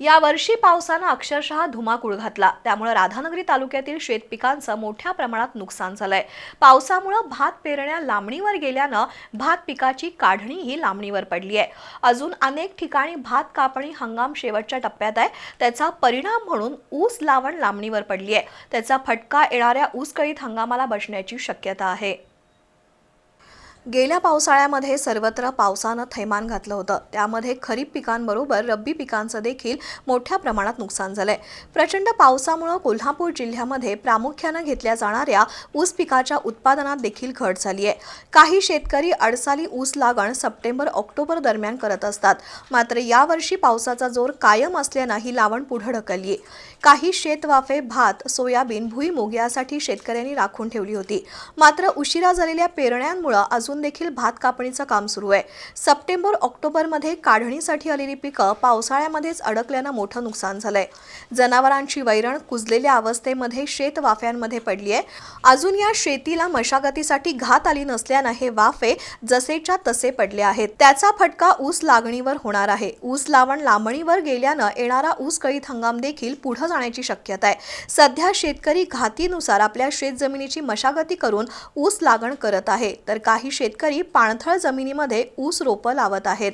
यावर्षी पावसानं अक्षरशः धुमाकूळ घातला. त्यामुळे राधानगरी तालुक्यातील शेतपिकांचं मोठ्या प्रमाणात नुकसान झालंय. पावसामुळं भात पेरण्या लांबणीवर गेल्यानं भात पिकाची काढणीही लांबणीवर पडली आहे अजून अनेक ठिकाणी भात कापणी हंगाम शेवटच्या टप्प्यात आहे. त्याचा परिणाम म्हणून ऊस लावण लांबणीवर पडली आहे त्याचा फटका येणाऱ्या ऊसकळीत हंगामाला बसण्याची शक्यता आहे. गेल्या पावसाळ्यामध्ये सर्वत्र पावसानं थैमान घातलं होतं. त्यामध्ये खरीप पिकांबरोबर रब्बी पिकांचं देखील मोठ्या प्रमाणात नुकसान झालंय. प्रचंड पावसामुळं कोल्हापूर जिल्ह्यामध्ये प्रामुख्यानं घेतल्या जाणाऱ्या ऊस पिकाच्या उत्पादनात देखील घट झाली आहे काही शेतकरी अडसाली ऊस लागण सप्टेंबर ऑक्टोबर दरम्यान करत असतात. मात्र यावर्षी पावसाचा जोर कायम असल्यानं ही लावण पुढे ढकलली आहे काही शेतवाफे भात सोयाबीन भुईमूग यासाठी शेतकऱ्यांनी राखून ठेवली होती. मात्र उशिरा झालेल्या पेरण्यांमुळे अजून देखील भात कापणीचं काम सुरू आहे. सप्टेंबर ऑक्टोबरमध्ये काढणीसाठी आलेली पिकं पावसाळ्यामध्येच अडकल्यानं मोठं नुकसान झालंय. जनावरांची वैरण कुजलेल्या अवस्थेमध्ये शेत वाफ्यांमध्ये पडली आहे. अजून या शेतीला मशागतीसाठी घात आली नसल्यानं हे वाफे जसेच्या तसे पडले आहेत. त्याचा फटका ऊस लागणीवर होणार आहे. ऊस लावण लांबणीवर गेल्यानं येणारा ऊस कळीत हंगाम देखील पुढे जाण्याची शक्यता आहे. सध्या शेतकरी घातीनुसार आपल्या शेतजमिनीची मशागती करून ऊस लागण करत आहे. तर काही शेतकरी पाणथळ जमिनीमध्ये ऊस रोपं लावत आहेत.